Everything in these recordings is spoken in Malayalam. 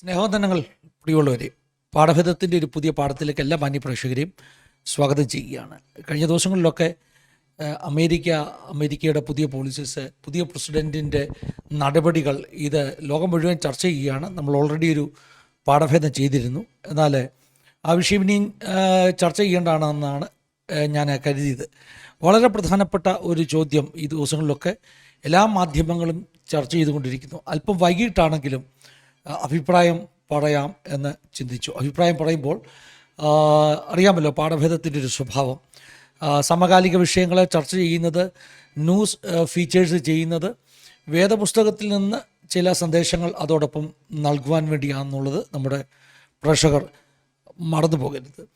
സ്നേഹവന്ദനങ്ങൾ പ്രിയമുള്ളവരെ പാഠഭേദത്തിന്റെ ഒരു പുതിയ പാഠത്തിലേക്ക് എല്ലാ മാന്യപ്രേക്ഷകരെയും സ്വാഗതം ചെയ്യുകയാണ്. കഴിഞ്ഞ ദിവസങ്ങളിലൊക്കെ അമേരിക്ക അമേരിക്കയുടെ പുതിയ പോളിസീസ് പുതിയ പ്രസിഡന്റിന്റെ നടപടികൾ ഇത് ലോകം മുഴുവൻ ചർച്ച ചെയ്യുകയാണ്. നമ്മൾ ഓൾറെഡി ഒരു പാഠഭേദം ചെയ്തിരുന്നു. എന്നാൽ ആ വിഷയം ഇനിയും ചർച്ച ചെയ്യേണ്ടതാണെന്നാണ് ഞാൻ കരുതിയത്. വളരെ പ്രധാനപ്പെട്ട ഒരു ചോദ്യം ഈ ദിവസങ്ങളിലൊക്കെ എല്ലാ മാധ്യമങ്ങളും ചർച്ച ചെയ്തുകൊണ്ടിരിക്കുന്നു. അല്പം വൈകിട്ടാണെങ്കിലും അഭിപ്രായം പറയാം എന്ന് ചിന്തിച്ചു. അഭിപ്രായം പറയുമ്പോൾ അറിയാമല്ലോ പാഠഭേദത്തിന്റെ ഒരു സ്വഭാവം. സമകാലിക വിഷയങ്ങളെ ചർച്ച ചെയ്യുന്നത് ന്യൂസ് ഫീച്ചേഴ്സ് ചെയ്യുന്നത് വേദപുസ്തകത്തിൽ നിന്ന് ചില സന്ദേശങ്ങൾ അതോടൊപ്പം നൽകുവാൻ വേണ്ടിയാണെന്നുള്ളത് നമ്മുടെ പ്രേക്ഷകർ മറന്നു പോകരുത്.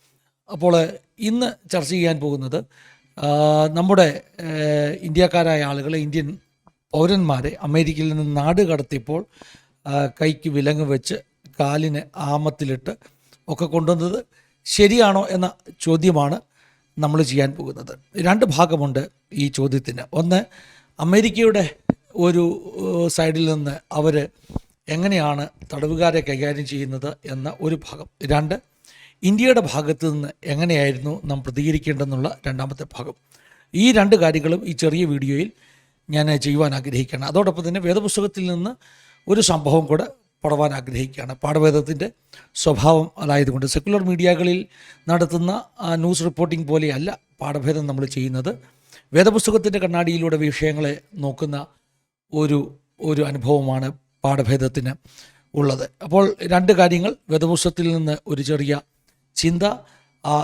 അപ്പോൾ ഇന്ന് ചർച്ച ചെയ്യാൻ പോകുന്നത് നമ്മുടെ ഇന്ത്യക്കാരായ ആളുകളെ ഇന്ത്യൻ പൗരന്മാരെ അമേരിക്കയിൽ നിന്ന് നാട് കടത്തിയപ്പോൾ കൈക്ക് വിലങ്ങ് വെച്ച് കാലിന് ആമത്തിലിട്ട് ഒക്കെ കൊണ്ടുവന്നത് ശരിയാണോ എന്ന ചോദ്യമാണ് നമ്മൾ ചെയ്യാൻ പോകുന്നത്. രണ്ട് ഭാഗമുണ്ട് ഈ ചോദ്യത്തിന്. ഒന്ന് അമേരിക്കയുടെ ഒരു സൈഡിൽ നിന്ന് അവർ എങ്ങനെയാണ് തടവുകാരെ കൈകാര്യം ചെയ്യുന്നത് എന്ന ഒരു ഭാഗം. രണ്ട് ഇന്ത്യയുടെ ഭാഗത്ത് നിന്ന് എങ്ങനെയായിരുന്നു നാം പ്രതികരിക്കേണ്ടതെന്നുള്ള രണ്ടാമത്തെ ഭാഗം. ഈ രണ്ട് കാര്യങ്ങളും ഈ ചെറിയ വീഡിയോയിൽ ഞാൻ ചെയ്യുവാൻ ആഗ്രഹിക്കുകയാണ്. അതോടൊപ്പം തന്നെ വേദപുസ്തകത്തിൽ നിന്ന് ഒരു സംഭവം കൂടെ പടവാൻ ആഗ്രഹിക്കുകയാണ്. പാഠഭേദത്തിന്റെ സ്വഭാവം അതായതുകൊണ്ട് സെക്കുലർ മീഡിയകളിൽ നടത്തുന്ന ന്യൂസ് റിപ്പോർട്ടിംഗ് പോലെയല്ല പാഠഭേദം നമ്മൾ ചെയ്യുന്നത്. വേദപുസ്തകത്തിന്റെ കണ്ണാടിയിലൂടെ വിഷയങ്ങളെ നോക്കുന്ന ഒരു ഒരു അനുഭവമാണ് പാഠഭേദത്തിന് ഉള്ളത്. അപ്പോൾ രണ്ട് കാര്യങ്ങൾ വേദപുസ്തകത്തിൽ നിന്ന് ഒരു ചെറിയ ചിന്ത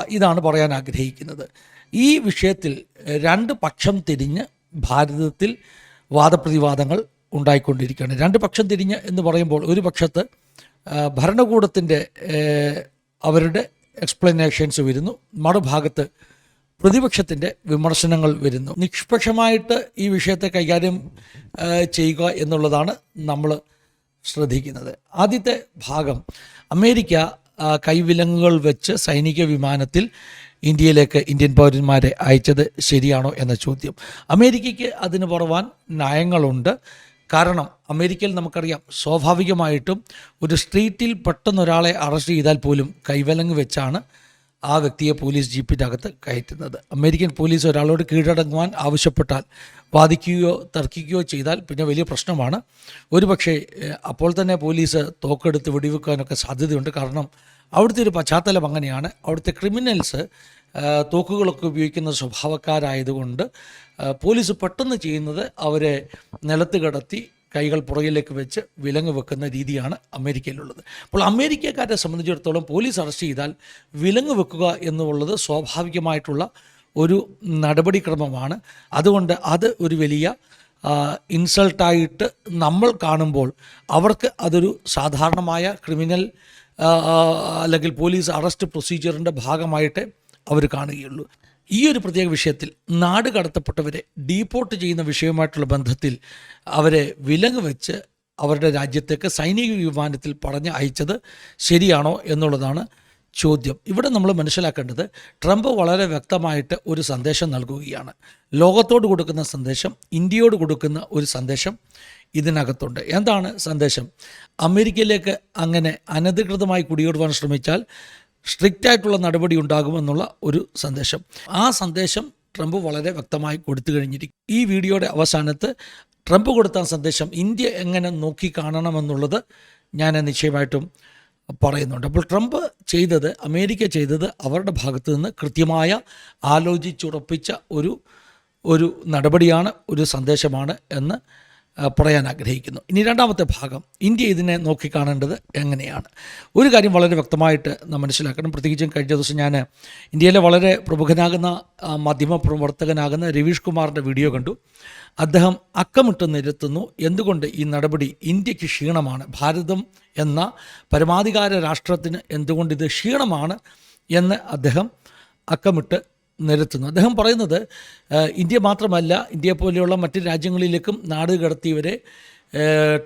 ഇതാണ് പറയാൻ ആഗ്രഹിക്കുന്നത്. ഈ വിഷയത്തിൽ രണ്ട് പക്ഷം തിരിഞ്ഞ് ഭാരതത്തിൽ വാദപ്രതിവാദങ്ങൾ ഉണ്ടായിക്കൊണ്ടിരിക്കുകയാണ്. രണ്ട് പക്ഷം തിരിഞ്ഞ് എന്ന് പറയുമ്പോൾ ഒരു പക്ഷത്ത് ഭരണകൂടത്തിന്റെ അവരുടെ എക്സ്പ്ലനേഷൻസ് വരുന്നു. മറുഭാഗത്ത് പ്രതിപക്ഷത്തിന്റെ വിമർശനങ്ങൾ വരുന്നു. നിഷ്പക്ഷമായിട്ട് ഈ വിഷയത്തെ കൈകാര്യം ചെയ്യുക എന്നുള്ളതാണ് നമ്മൾ ശ്രദ്ധിക്കുന്നത്. ആദ്യത്തെ ഭാഗം അമേരിക്ക കൈവിലങ്ങുകൾ വെച്ച് സൈനിക വിമാനത്തിൽ ഇന്ത്യയിലേക്ക് ഇന്ത്യൻ പൗരന്മാരെ അയച്ചത് ശരിയാണോ എന്ന ചോദ്യം. അമേരിക്കയ്ക്ക് അതിന് പുറവാൻ നയങ്ങളുണ്ട്. കാരണം അമേരിക്കയിൽ നമുക്കറിയാം സ്വാഭാവികമായിട്ടും ഒരു സ്ട്രീറ്റിൽ പെട്ടെന്ന് ഒരാളെ അറസ്റ്റ് ചെയ്താൽ പോലും കൈവലങ്ങ് വെച്ചാണ് ആ വ്യക്തിയെ പോലീസ് ജീപ്പിനകത്ത് കയറ്റുന്നത്. അമേരിക്കൻ പോലീസ് ഒരാളോട് കീഴടങ്ങുവാൻ ആവശ്യപ്പെട്ടാൽ വാദിക്കുകയോ തർക്കിക്കുകയോ ചെയ്താൽ പിന്നെ വലിയ പ്രശ്നമാണ്. ഒരുപക്ഷെ അപ്പോൾ തന്നെ പോലീസ് തോക്കെടുത്ത് വെടിവെക്കാനൊക്കെ സാധ്യതയുണ്ട്. കാരണം അവിടുത്തെ ഒരു പശ്ചാത്തലം അങ്ങനെയാണ്. അവിടുത്തെ ക്രിമിനൽസ് തോക്കുകളൊക്കെ ഉപയോഗിക്കുന്ന സ്വഭാവക്കാരായതുകൊണ്ട് പോലീസ് പെട്ടെന്ന് ചെയ്യുന്നത് അവരെ നിലത്ത് കിടത്തി കൈകൾ പുറകിലേക്ക് വെച്ച് വിലങ്ങ് വെക്കുന്ന രീതിയാണ് അമേരിക്കയിലുള്ളത്. അപ്പോൾ അമേരിക്കക്കാരെ സംബന്ധിച്ചിടത്തോളം പോലീസ് അറസ്റ്റ് ചെയ്താൽ വിലങ്ങ് വെക്കുക എന്നുള്ളത് സ്വാഭാവികമായിട്ടുള്ള ഒരു നടപടിക്രമമാണ്. അതുകൊണ്ട് അത് ഒരു വലിയ ഇൻസൾട്ടായിട്ട് നമ്മൾ കാണുമ്പോൾ അവർക്ക് അതൊരു സാധാരണമായ ക്രിമിനൽ അല്ലെങ്കിൽ പോലീസ് അറസ്റ്റ് പ്രൊസീജിയറിന്റെ ഭാഗമായിട്ട് അവർ കാണുകയുള്ളൂ. ഈ ഒരു പ്രത്യേക വിഷയത്തിൽ നാട് കടത്തപ്പെട്ടവരെ ഡീപ്പോർട്ട് ചെയ്യുന്ന വിഷയവുമായിട്ടുള്ള ബന്ധത്തിൽ അവരെ വിലങ്ങ് വെച്ച് അവരുടെ രാജ്യത്തേക്ക് സൈനിക വിമാനത്തിൽ പറഞ്ഞ് അയച്ചത് ശരിയാണോ എന്നുള്ളതാണ് ചോദ്യം. ഇവിടെ നമ്മൾ മനസ്സിലാക്കേണ്ടത് ട്രംപ് വളരെ വ്യക്തമായിട്ട് ഒരു സന്ദേശം നൽകുകയാണ്. ലോകത്തോട് കൊടുക്കുന്ന സന്ദേശം ഇന്ത്യയോട് കൊടുക്കുന്ന ഒരു സന്ദേശം ഇതിനകത്തുണ്ട്. എന്താണ് സന്ദേശം? അമേരിക്കയിലേക്ക് അങ്ങനെ അനധികൃതമായി കുടിയേറുവാൻ ശ്രമിച്ചാൽ സ്ട്രിക്റ്റ് ആയിട്ടുള്ള നടപടി ഉണ്ടാകുമെന്നുള്ള ഒരു സന്ദേശം. ആ സന്ദേശം ട്രംപ് വളരെ വ്യക്തമായി കൊടുത്തു കഴിഞ്ഞിരിക്കും. ഈ വീഡിയോയുടെ അവസാനത്ത് ട്രംപ് കൊടുത്ത സന്ദേശം ഇന്ത്യ എങ്ങനെ നോക്കി കാണണമെന്നുള്ളത് ഞാൻ നിശ്ചയമായിട്ടും പറയുന്നുണ്ട്. അപ്പോൾ ട്രംപ് ചെയ്തത് അമേരിക്ക ചെയ്തത് അവരുടെ ഭാഗത്തു നിന്ന് കൃത്യമായ ആലോചിച്ചുറപ്പിച്ച ഒരു ഒരു നടപടിയാണ് ഒരു സന്ദേശമാണ് എന്ന് പറയാൻ ആഗ്രഹിക്കുന്നു. ഇനി രണ്ടാമത്തെ ഭാഗം. ഇന്ത്യ ഇതിനെ നോക്കിക്കാണേണ്ടത് എങ്ങനെയാണ്? ഒരു കാര്യം വളരെ വ്യക്തമായിട്ട് നാം മനസ്സിലാക്കണം. പ്രത്യേകിച്ചും കഴിഞ്ഞ ദിവസം ഞാൻ ഇന്ത്യയിലെ വളരെ പ്രമുഖനാകുന്ന മാധ്യമ പ്രവർത്തകനാകുന്ന രവീഷ് കുമാറിന്റെ വീഡിയോ കണ്ടു. അദ്ദേഹം അക്കമിട്ട് നിരത്തുന്നു. എന്തുകൊണ്ട് ഈ നടപടി ഇന്ത്യയ്ക്ക് ക്ഷീണമാണ്? ഭാരതം എന്ന പരമാധികാര രാഷ്ട്രത്തിന് എന്തുകൊണ്ട് ഇത് ക്ഷീണമാണ് എന്ന് അദ്ദേഹം അക്കമിട്ട് നിരത്തുന്നു. അദ്ദേഹം പറയുന്നത് ഇന്ത്യ മാത്രമല്ല ഇന്ത്യ പോലെയുള്ള മറ്റ് രാജ്യങ്ങളിലേക്കും നാട് കടത്തിയവരെ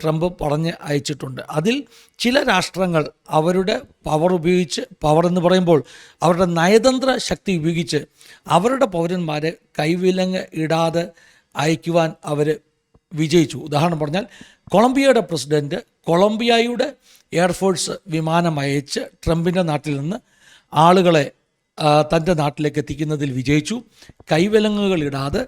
ട്രംപ് പറഞ്ഞ് അയച്ചിട്ടുണ്ട്. അതിൽ ചില രാഷ്ട്രങ്ങൾ അവരുടെ പവർ ഉപയോഗിച്ച് പവർ എന്ന് പറയുമ്പോൾ അവരുടെ നയതന്ത്ര ശക്തി ഉപയോഗിച്ച് അവരുടെ പൗരന്മാരെ കൈവിലങ്ങ് ഇടാതെ അയക്കുവാൻ അവർ വിജയിച്ചു. ഉദാഹരണം പറഞ്ഞാൽ കൊളംബിയയുടെ പ്രസിഡന്റ് കൊളംബിയയുടെ എയർഫോഴ്സ് വിമാനം അയച്ച് ട്രംപിന്റെ നാട്ടിൽ നിന്ന് ആളുകളെ തന്റെ നാട്ടിലേക്ക് എത്തിക്കുന്നതിൽ വിജയിച്ചു. കൈവിലങ്ങുകൾ ഇടാതെ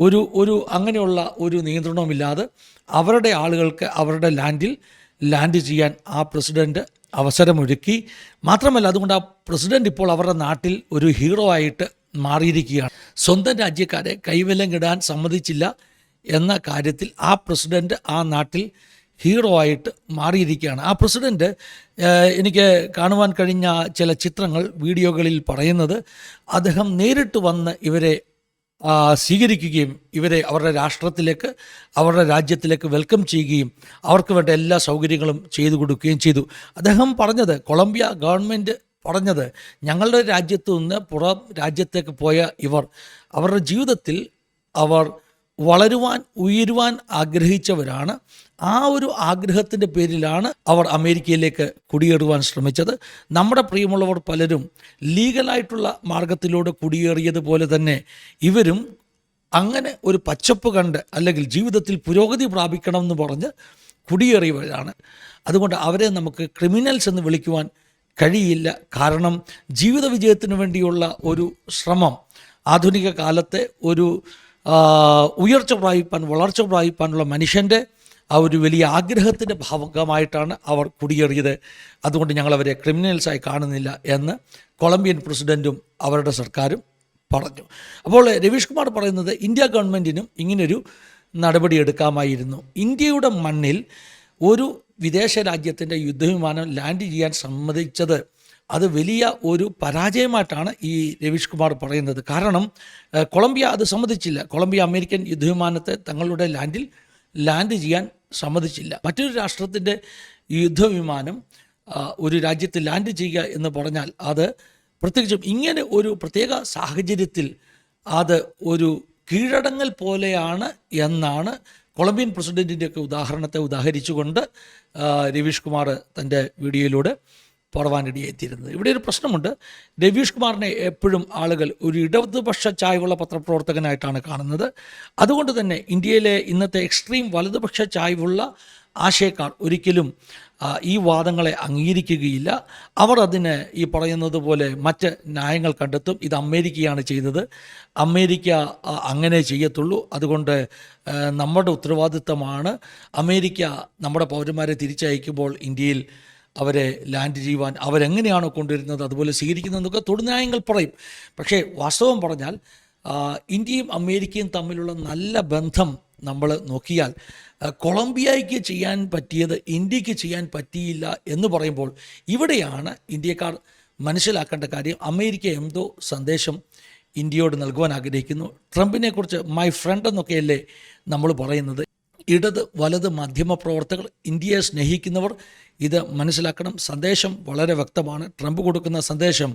ഒരു ഒരു അങ്ങനെയുള്ള ഒരു നിയന്ത്രണവുമില്ലാതെ അവരുടെ ആളുകൾക്ക് അവരുടെ ലാൻഡിൽ ലാൻഡ് ചെയ്യാൻ ആ പ്രസിഡന്റ് അവസരമൊരുക്കി. മാത്രമല്ല അതുകൊണ്ട് ആ പ്രസിഡന്റ് ഇപ്പോൾ അവരുടെ നാട്ടിൽ ഒരു ഹീറോ ആയിട്ട് മാറിയിരിക്കുകയാണ്. സ്വന്തം രാജ്യക്കാരെ കൈവിലങ്ങിടാൻ സമ്മതിച്ചില്ല എന്ന കാര്യത്തിൽ ആ പ്രസിഡന്റ് ആ നാട്ടിൽ ഹീറോ ആയിട്ട് മാറിയിരിക്കുകയാണ്. ആ പ്രസിഡന്റ് എനിക്ക് കാണുവാൻ കഴിഞ്ഞ ചില ചിത്രങ്ങൾ വീഡിയോകളിൽ പറയുന്നത് അദ്ദേഹം നേരിട്ട് വന്ന് ഇവരെ സ്വീകരിക്കുകയും ഇവരെ അവരുടെ രാഷ്ട്രത്തിലേക്ക് അവരുടെ രാജ്യത്തിലേക്ക് വെൽക്കം ചെയ്യുകയും അവർക്ക് വേണ്ട എല്ലാ സൗകര്യങ്ങളും ചെയ്തു കൊടുക്കുകയും ചെയ്തു. അദ്ദേഹം പറഞ്ഞത് കൊളംബിയ ഗവൺമെന്റ് പറഞ്ഞത് ഞങ്ങളുടെ രാജ്യത്ത് നിന്ന് പുറം രാജ്യത്തേക്ക് പോയ ഇവർ അവരുടെ ജീവിതത്തിൽ അവർ വളരുവാൻ ഉയരുവാൻ ആഗ്രഹിച്ചവരാണ്. ആ ഒരു ആഗ്രഹത്തിന്റെ പേരിലാണ് അവർ അമേരിക്കയിലേക്ക് കുടിയേറുവാൻ ശ്രമിച്ചത്. നമ്മുടെ പ്രിയമുള്ളവർ പലരും ലീഗലായിട്ടുള്ള മാർഗത്തിലൂടെ കുടിയേറിയതുപോലെ തന്നെ ഇവരും അങ്ങനെ ഒരു പച്ചപ്പ് കണ്ട് അല്ലെങ്കിൽ ജീവിതത്തിൽ പുരോഗതി പ്രാപിക്കണം എന്ന് പറഞ്ഞ് കുടിയേറിയവരാണ്. അതുകൊണ്ട് അവരെ നമുക്ക് ക്രിമിനൽസ് എന്ന് വിളിക്കുവാൻ കഴിയില്ല. കാരണം ജീവിത വിജയത്തിന് വേണ്ടിയുള്ള ഒരു ശ്രമം ആധുനിക കാലത്തെ ഒരു ഉയർച്ച പ്രാപിപ്പാൻ വളർച്ച പ്രാപിപ്പാനുള്ള മനുഷ്യന്റെ ആ ഒരു വലിയ ആഗ്രഹത്തിന്റെ ഭാഗമായിട്ടാണ് അവർ കുടിയേറിയത്. അതുകൊണ്ട് ഞങ്ങളവരെ ക്രിമിനൽസായി കാണുന്നില്ല എന്ന് കൊളംബിയൻ പ്രസിഡന്റും അവരുടെ സർക്കാരും പറഞ്ഞു. അപ്പോൾ രവീഷ് കുമാർ പറയുന്നത് ഇന്ത്യ ഗവൺമെന്റിനും ഇങ്ങനൊരു നടപടി എടുക്കാമായിരുന്നു. ഇന്ത്യയുടെ മണ്ണിൽ ഒരു വിദേശ രാജ്യത്തിന്റെ യുദ്ധവിമാനം ലാൻഡ് ചെയ്യാൻ സമ്മതിച്ചത് അത് വലിയ ഒരു പരാജയമായിട്ടാണ് ഈ രവീഷ് കുമാർ പറയുന്നത്. കാരണം കൊളംബിയ അത് സമ്മതിച്ചില്ല. കൊളംബിയ അമേരിക്കൻ യുദ്ധവിമാനത്തെ തങ്ങളുടെ ലാൻഡിൽ ലാൻഡ് ചെയ്യാൻ സമ്മതിച്ചില്ല. മറ്റൊരു രാഷ്ട്രത്തിന്റെ യുദ്ധവിമാനം ഒരു രാജ്യത്ത് ലാൻഡ് ചെയ്യുക എന്ന് പറഞ്ഞാൽ അത് പ്രത്യേകിച്ചും ഇങ്ങനെ ഒരു പ്രത്യേക സാഹചര്യത്തിൽ അത് ഒരു കീഴടങ്ങൽ പോലെയാണ് എന്നാണ് കൊളംബിയൻ പ്രസിഡന്റിന്റെയൊക്കെ ഉദാഹരണത്തെ ഉദാഹരിച്ചുകൊണ്ട് രവീഷ് കുമാർ തന്റെ വീഡിയോയിലൂടെ പറവാനിടയെത്തിയിരുന്നത് ഇവിടെ ഒരു പ്രശ്നമുണ്ട്. രവീഷ് കുമാറിനെ എപ്പോഴും ആളുകൾ ഒരു ഇടതുപക്ഷ ചായ്വുള്ള പത്രപ്രവർത്തകനായിട്ടാണ് കാണുന്നത്. അതുകൊണ്ട് തന്നെ ഇന്ത്യയിലെ ഇന്നത്തെ എക്സ്ട്രീം വലതുപക്ഷ ചായ്വുള്ള ആശയക്കാർ ഒരിക്കലും ഈ വാദങ്ങളെ അംഗീകരിക്കുകയില്ല. അവർ അതിന് ഈ പറയുന്നത് പോലെ മറ്റ് ന്യായങ്ങൾ കണ്ടെത്തും. ഇത് അമേരിക്കയാണ് ചെയ്തത്. അമേരിക്ക അങ്ങനെ ചെയ്യത്തുള്ളൂ. അതുകൊണ്ട് നമ്മുടെ ഉത്തരവാദിത്തമാണ് അമേരിക്ക നമ്മുടെ പൗരന്മാരെ തിരിച്ചയക്കുമ്പോൾ ഇന്ത്യയിൽ അവരെ ലാൻഡ് ചെയ്യുവാൻ അവരെങ്ങനെയാണോ കൊണ്ടുവരുന്നത് അതുപോലെ സ്വീകരിക്കുന്നതെന്നൊക്കെ തൊടുന്യായങ്ങൾ പറയും. പക്ഷേ വാസ്തവം പറഞ്ഞാൽ ഇന്ത്യയും അമേരിക്കയും തമ്മിലുള്ള നല്ല ബന്ധം നമ്മൾ നോക്കിയാൽ കൊളംബിയയ്ക്ക് ചെയ്യാൻ പറ്റിയത് ഇന്ത്യയ്ക്ക് ചെയ്യാൻ പറ്റിയില്ല എന്ന് പറയുമ്പോൾ ഇവിടെയാണ് ഇന്ത്യക്കാർ മനസ്സിലാക്കേണ്ട കാര്യം. അമേരിക്ക എന്തോ സന്ദേശം ഇന്ത്യയോട് നൽകുവാൻ ആഗ്രഹിക്കുന്നു. ട്രംപിനെ കുറിച്ച് മൈ ഫ്രണ്ട് എന്നൊക്കെയല്ലേ നമ്മൾ പറയുന്നത്. ഇടത് വലത് മാധ്യമ പ്രവർത്തകർ ഇന്ത്യയെ സ്നേഹിക്കുന്നവർ ഇത് മനസ്സിലാക്കണം. സന്ദേശം വളരെ വ്യക്തമാണ്. ട്രംപ് കൊടുക്കുന്ന സന്ദേശം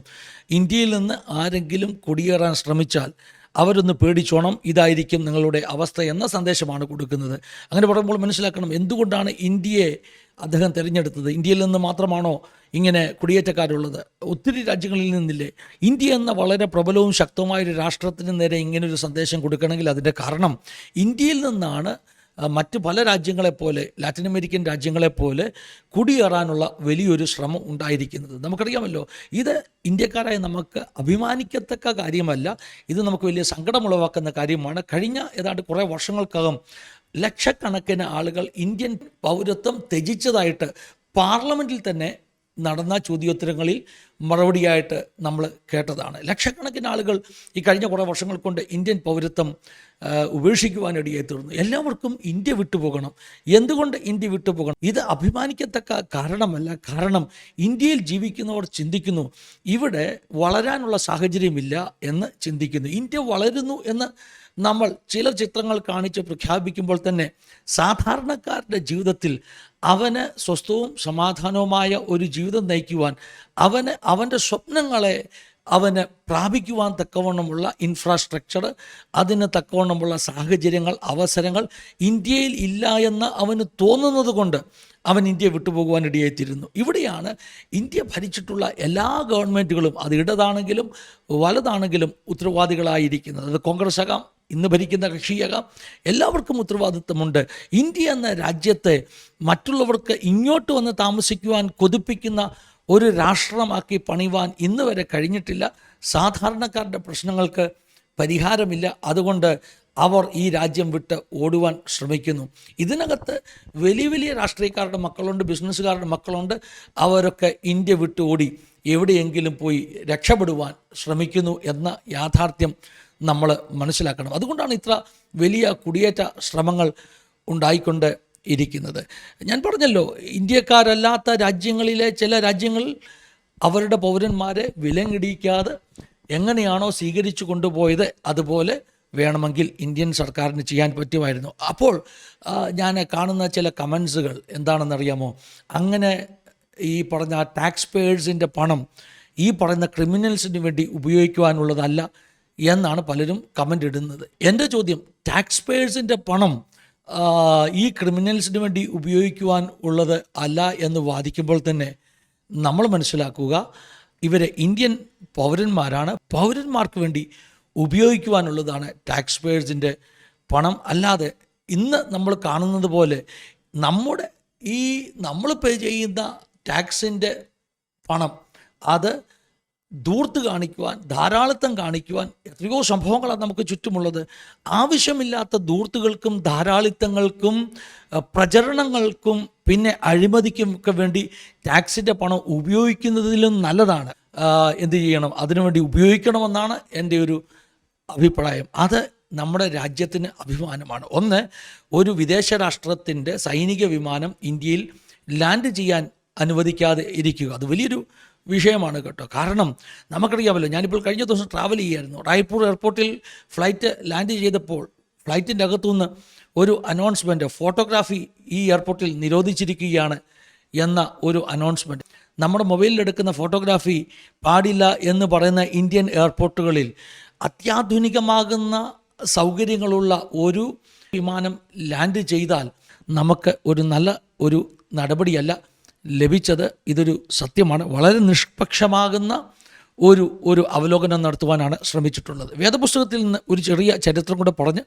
ഇന്ത്യയിൽ നിന്ന് ആരെങ്കിലും കുടിയേറാൻ ശ്രമിച്ചാൽ അവരൊന്ന് പേടിച്ചോണം. ഇതായിരിക്കും നിങ്ങളുടെ അവസ്ഥ എന്ന സന്ദേശമാണ് കൊടുക്കുന്നത്. അങ്ങനെ പറയുമ്പോൾ മനസ്സിലാക്കണം എന്തുകൊണ്ടാണ് ഇന്ത്യയെ അദ്ദേഹം തിരഞ്ഞെടുത്തത്? ഇന്ത്യയിൽ നിന്ന് മാത്രമാണോ ഇങ്ങനെ കുടിയേറ്റക്കാരുള്ളത്? ഒത്തിരി രാജ്യങ്ങളിൽ നിന്നില്ലേ? ഇന്ത്യ എന്ന വളരെ പ്രബലവും ശക്തവുമായ ഒരു രാഷ്ട്രത്തിന് നേരെ ഇങ്ങനൊരു സന്ദേശം കൊടുക്കണമെങ്കിൽ അതിന്റെ കാരണം ഇന്ത്യയിൽ നിന്നാണ് മറ്റ് പല രാജ്യങ്ങളെപ്പോലെ ലാറ്റിൻ അമേരിക്കൻ രാജ്യങ്ങളെപ്പോലെ കുടിയേറാനുള്ള വലിയൊരു ശ്രമം ഉണ്ടായിരിക്കുന്നത്. നമുക്കറിയാമല്ലോ ഇത് ഇന്ത്യക്കാരായ നമുക്ക് അഭിമാനിക്കത്തക്ക കാര്യമല്ല. ഇത് നമുക്ക് വലിയ സങ്കടമുളവാക്കുന്ന കാര്യമാണ്. കഴിഞ്ഞ ഏതാണ്ട് കുറേ വർഷങ്ങൾക്കകം ലക്ഷക്കണക്കിന് ആളുകൾ ഇന്ത്യൻ പൗരത്വം ത്യജിച്ചതായിട്ട് പാർലമെന്റിൽ തന്നെ നടന്ന ചോദ്യോത്തരങ്ങളിൽ മറുപടിയായിട്ട് നമ്മൾ കേട്ടതാണ്. ലക്ഷക്കണക്കിന് ആളുകൾ ഈ കഴിഞ്ഞ കുറേ വർഷങ്ങൾ കൊണ്ട് ഇന്ത്യൻ പൗരത്വം ഉപേക്ഷിക്കുവാനിടയായി തീർന്നു. എല്ലാവർക്കും ഇന്ത്യ വിട്ടുപോകണം. എന്തുകൊണ്ട് ഇന്ത്യ വിട്ടുപോകണം? ഇത് അഭിമാനിക്കത്തക്ക കാരണമല്ല. കാരണം ഇന്ത്യയിൽ ജീവിക്കുന്നവർ ചിന്തിക്കുന്നു ഇവിടെ വളരാനുള്ള സാഹചര്യമില്ല എന്ന് ചിന്തിക്കുന്നു. ഇന്ത്യ വളരുന്നു എന്ന് നമ്മൾ ചില ചിത്രങ്ങൾ കാണിച്ച് പ്രഖ്യാപിക്കുമ്പോൾ തന്നെ സാധാരണക്കാരുടെ ജീവിതത്തിൽ അവന് സ്വസ്ഥവും സമാധാനവുമായ ഒരു ജീവിതം നയിക്കുവാൻ അവന് അവന്റെ സ്വപ്നങ്ങളെ അവന് പ്രാപിക്കുവാൻ തക്കവണ്ണമുള്ള ഇൻഫ്രാസ്ട്രക്ചർ അതിന് തക്കവണ്ണമുള്ള സാഹചര്യങ്ങൾ അവസരങ്ങൾ ഇന്ത്യയിൽ ഇല്ല എന്ന് അവന് തോന്നുന്നത് കൊണ്ട് അവൻ ഇന്ത്യ വിട്ടുപോകുവാൻ ഇവിടെയാണ് ഇന്ത്യ ഭരിച്ചിട്ടുള്ള എല്ലാ ഗവൺമെന്റുകളും അത് ഇടതാണെങ്കിലും വലതാണെങ്കിലും ഉത്തരവാദികളായിരിക്കുന്നത്. അത് കോൺഗ്രസ് ആകാം ഇന്ന് ഭരിക്കുന്ന കക്ഷിയാകാം എല്ലാവർക്കും ഉത്തരവാദിത്വമുണ്ട്. ഇന്ത്യ എന്ന രാജ്യത്തെ മറ്റുള്ളവർക്ക് ഇങ്ങോട്ട് വന്ന് താമസിക്കുവാൻ കൊതിപ്പിക്കുന്ന ഒരു രാഷ്ട്രമാക്കി പണിവാൻ ഇന്ന് വരെ കഴിഞ്ഞിട്ടില്ല. സാധാരണക്കാരുടെ പ്രശ്നങ്ങൾക്ക് പരിഹാരമില്ല. അതുകൊണ്ട് അവർ ഈ രാജ്യം വിട്ട് ഓടുവാൻ ശ്രമിക്കുന്നു. ഇതിനകത്ത് വലിയ വലിയ രാഷ്ട്രീയക്കാരുടെ മക്കളുണ്ട് ബിസിനസ്സുകാരുടെ മക്കളുണ്ട്. അവരൊക്കെ ഇന്ത്യ വിട്ട് ഓടി എവിടെയെങ്കിലും പോയി രക്ഷപ്പെടുവാൻ ശ്രമിക്കുന്നു എന്ന യാഥാർത്ഥ്യം നമ്മൾ മനസ്സിലാക്കണം. അതുകൊണ്ടാണ് ഇത്ര വലിയ കുടിയേറ്റ ശ്രമങ്ങൾ ഉണ്ടായിക്കൊണ്ട് ഇരിക്കുന്നത്. ഞാൻ പറഞ്ഞല്ലോ ഇന്ത്യക്കാരല്ലാത്ത രാജ്യങ്ങളിലെ ചില രാജ്യങ്ങളിൽ അവരുടെ പൗരന്മാരെ വിലങ്ങിടിക്കാതെ എങ്ങനെയാണോ സ്വീകരിച്ചു കൊണ്ടുപോയത് അതുപോലെ വേണമെങ്കിൽ ഇന്ത്യൻ സർക്കാരിന് ചെയ്യാൻ പറ്റുമായിരുന്നു. അപ്പോൾ ഞാൻ കാണുന്ന ചില കമൻസുകൾ എന്താണെന്നറിയാമോ? അങ്ങനെ ഈ പറഞ്ഞ ടാക്സ് പേഴ്സിന്റെ പണം ഈ പറയുന്ന ക്രിമിനൽസിന് വേണ്ടി ഉപയോഗിക്കുവാനുള്ളതല്ല എന്നാണ് പലരും കമന്റ് ഇടുന്നത്. എന്റെ ചോദ്യം ടാക്സ് പേഴ്സിന്റെ പണം ഈ ക്രിമിനൽസിന് വേണ്ടി ഉപയോഗിക്കുവാൻ ഉള്ളത് അല്ല എന്ന് വാദിക്കുമ്പോൾ തന്നെ നമ്മൾ മനസ്സിലാക്കുക ഇവരെ ഇന്ത്യൻ പൗരന്മാരാണ്. പൗരന്മാർക്ക് വേണ്ടി ഉപയോഗിക്കുവാനുള്ളതാണ് ടാക്സ് പേഴ്സിന്റെ പണം. അല്ലാതെ ഇന്ന് നമ്മൾ കാണുന്നത് പോലെ നമ്മുടെ ഈ നമ്മൾ പേ ചെയ്യുന്ന ടാക്സിന്റെ പണം അത് ദൂർത്ത് കാണിക്കുവാൻ ധാരാളിത്തം കാണിക്കുവാൻ എത്രയോ സംഭവങ്ങളാണ് നമുക്ക് ചുറ്റുമുള്ളത്. ആവശ്യമില്ലാത്ത ദൂർത്തുകൾക്കും ധാരാളിത്തങ്ങൾക്കും പ്രചരണങ്ങൾക്കും പിന്നെ അഴിമതിക്കും ഒക്കെ വേണ്ടി ടാക്സിന്റെ പണം ഉപയോഗിക്കുന്നതിലും നല്ലതാണ്. എന്ത് ചെയ്യണം? അതിനുവേണ്ടി ഉപയോഗിക്കണമെന്നാണ് എന്റെ ഒരു അഭിപ്രായം. അത് നമ്മുടെ രാജ്യത്തിന് അഭിമാനമാണ്. ഒന്ന് ഒരു വിദേശ രാഷ്ട്രത്തിന്റെ സൈനിക വിമാനം ഇന്ത്യയിൽ ലാൻഡ് ചെയ്യാൻ അനുവദിക്കാതെ ഇരിക്കുക. അത് വലിയൊരു വിഷയമാണ് കേട്ടോ. കാരണം നമുക്കറിയാമല്ലോ ഞാനിപ്പോൾ കഴിഞ്ഞ ദിവസം ട്രാവൽ ചെയ്യായിരുന്നു. റായ്പൂർ എയർപോർട്ടിൽ ഫ്ലൈറ്റ് ലാൻഡ് ചെയ്തപ്പോൾ ഫ്ലൈറ്റിന്റെ അകത്തുനിന്ന് ഒരു അനൗൺസ്മെന്റ് ഫോട്ടോഗ്രാഫി ഈ എയർപോർട്ടിൽ നിരോധിച്ചിരിക്കുകയാണ് എന്ന ഒരു അനൗൺസ്മെന്റ് നമ്മുടെ മൊബൈലിൽ എടുക്കുന്ന ഫോട്ടോഗ്രാഫി പാടില്ല എന്ന് പറയുന്ന ഇന്ത്യൻ എയർപോർട്ടുകളിൽ അത്യാധുനികമാകുന്ന സൗകര്യങ്ങളുള്ള ഒരു വിമാനം ലാൻഡ് ചെയ്താൽ നമുക്ക് ഒരു നല്ല ഒരു നടപടിയല്ല ലഭിച്ചത് ഇതൊരു സത്യമാണ്. വളരെ നിഷ്പക്ഷമാകുന്ന ഒരു ഒരു അവലോകനം നടത്തുവാനാണ് ശ്രമിച്ചിട്ടുള്ളത്. വേദപുസ്തകത്തിൽ നിന്ന് ഒരു ചെറിയ ചരിത്രം കൂടെ പറഞ്ഞ്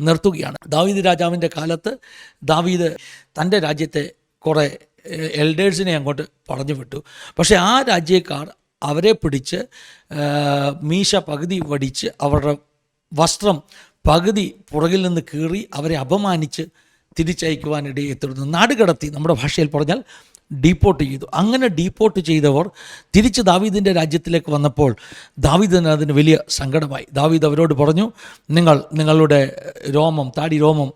നിർത്തുകയാണ്. ദാവീദ് രാജാവിന്റെ കാലത്ത് ദാവീദ് തന്റെ രാജ്യത്തെ കുറേ എൽഡേഴ്സിനെ അങ്ങോട്ട് പറഞ്ഞു വിട്ടു. പക്ഷേ ആ രാജ്യക്കാർ അവരെ പിടിച്ച് മീശ പകുതി വടിച്ച് അവരുടെ വസ്ത്രം പകുതി പുറകിൽ നിന്ന് കീറി അവരെ അപമാനിച്ച് തിരിച്ചയക്കുവാനിടയെ തുടർന്നു നാടുകടത്തി നമ്മുടെ ഭാഷയിൽ പറഞ്ഞാൽ ഡീപ്പോർട്ട് ചെയ്തു. അങ്ങനെ ഡീപ്പോർട്ട് ചെയ്തവർ തിരിച്ച് ദാവീദിന്റെ രാജ്യത്തിലേക്ക് വന്നപ്പോൾ ദാവീദിന് അതിന് വലിയ സങ്കടമായി. ദാവീദ് അവരോട് പറഞ്ഞു നിങ്ങൾ നിങ്ങളുടെ രോമം താടി രോമം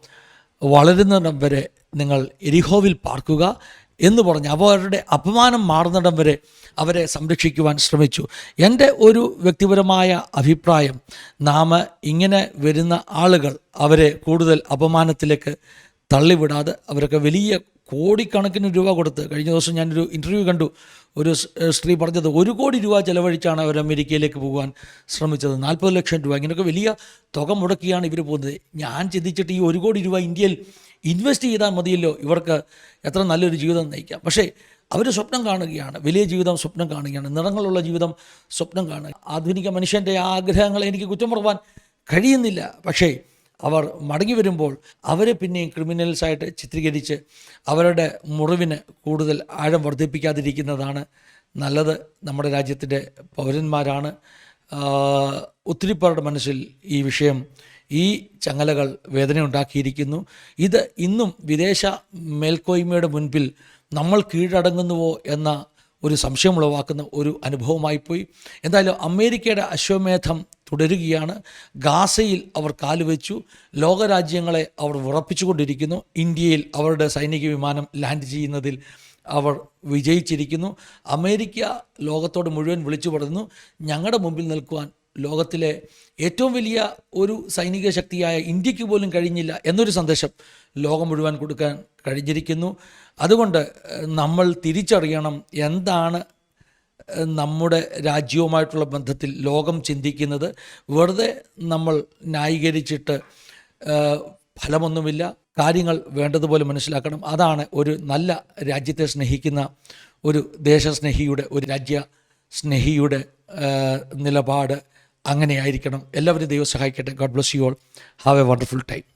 വളരുന്നിടം വരെ നിങ്ങൾ എരിഹോവിൽ പാർക്കുക എന്ന് പറഞ്ഞ് അവരുടെ അപമാനം മാറുന്നിടം വരെ അവരെ സംരക്ഷിക്കുവാൻ ശ്രമിച്ചു. എന്റെ ഒരു വ്യക്തിപരമായ അഭിപ്രായം നാം ഇങ്ങനെ വരുന്ന ആളുകൾ അവരെ കൂടുതൽ അപമാനത്തിലേക്ക് തള്ളിവിടാതെ അവരൊക്കെ വലിയ കോടിക്കണക്കിന് രൂപ കൊടുത്ത് കഴിഞ്ഞ ദിവസം ഞാനൊരു ഇന്റർവ്യൂ കണ്ടു. ഒരു സ്ത്രീ പറഞ്ഞത് ഒരു കോടി രൂപ ചിലവഴിച്ചാണ് അവർ അമേരിക്കയിലേക്ക് പോകാൻ ശ്രമിച്ചത്. നാൽപ്പത് ലക്ഷം രൂപ. ഇങ്ങനെയൊക്കെ വലിയ തുക മുടക്കിയാണ് ഇവർ പോകുന്നത്. ഞാൻ ചിന്തിച്ചിട്ട് ഈ ഒരു കോടി രൂപ ഇന്ത്യയിൽ ഇൻവെസ്റ്റ് ചെയ്താൽ മതിയല്ലോ. ഇവർക്ക് എത്ര നല്ലൊരു ജീവിതം നയിക്കാം. പക്ഷേ അവർ സ്വപ്നം കാണുകയാണ്. വലിയ ജീവിതം സ്വപ്നം കാണുകയാണ്. നിറങ്ങളുള്ള ജീവിതം സ്വപ്നം കാണുക. ആധുനിക മനുഷ്യന്റെ ആഗ്രഹങ്ങളെ എനിക്ക് കുറ്റം പറവാൻ കഴിയുന്നില്ല. പക്ഷേ അവർ മടങ്ങി വരുമ്പോൾ അവരെ പിന്നെയും ക്രിമിനൽസായിട്ട് ചിത്രീകരിച്ച് അവരുടെ മുറിവിന് കൂടുതൽ ആഴം വർദ്ധിപ്പിക്കാതിരിക്കുന്നതാണ് നല്ലത്. നമ്മുടെ രാജ്യത്തിന്റെ പൗരന്മാരാണ്. ഒത്തിരി പേരുടെ മനസ്സിൽ ഈ വിഷയം ഈ ചങ്ങലകൾ വേദന ഉണ്ടാക്കിയിരിക്കുന്നു ഇത് ഇന്നും വിദേശ മേൽക്കോയ്മയുടെ മുൻപിൽ നമ്മൾ കീഴടങ്ങുന്നുവോ എന്ന ഒരു സംശയം ഉളവാക്കുന്ന ഒരു അനുഭവമായി പോയി. എന്തായാലും അമേരിക്കയുടെ അശ്വമേധം തുടരുകയാണ്. ഗാസയിൽ അവർ കാലുവെച്ചു. ലോകരാജ്യങ്ങളെ അവർ ഉറപ്പിച്ചുകൊണ്ടിരിക്കുന്നു ഇന്ത്യയിൽ അവരുടെ സൈനിക വിമാനം ലാൻഡ് ചെയ്യുന്നതിൽ അവർ വിജയിച്ചിരിക്കുന്നു. അമേരിക്ക ലോകത്തോട് മുഴുവൻ വിളിച്ചു ഞങ്ങളുടെ മുമ്പിൽ നിൽക്കുവാൻ ലോകത്തിലെ ഏറ്റവും വലിയ ഒരു സൈനിക ശക്തിയായ ഇന്ത്യയ്ക്ക് പോലും കഴിഞ്ഞില്ല എന്നൊരു സന്ദേശം ലോകം മുഴുവൻ കൊടുക്കാൻ കഴിഞ്ഞിരിക്കുന്നു. അതുകൊണ്ട് നമ്മൾ തിരിച്ചറിയണം എന്താണ് നമ്മുടെ രാജ്യവുമായിട്ടുള്ള ബന്ധത്തിൽ ലോകം ചിന്തിക്കുന്നത്. വെറുതെ നമ്മൾ ന്യായീകരിച്ചിട്ട് ഫലമൊന്നുമില്ല. കാര്യങ്ങൾ വേണ്ടതുപോലെ മനസ്സിലാക്കണം. അതാണ് ഒരു നല്ല രാജ്യത്തെ സ്നേഹിക്കുന്ന ഒരു ദേശസ്നേഹിയുടെ ഒരു രാജ്യ സ്നേഹിയുടെ നിലപാട്. അങ്ങനെ ആയിരിക്കണം എല്ലാവരും ദൈവം സഹായിക്കട്ടെ. God bless you all have a wonderful time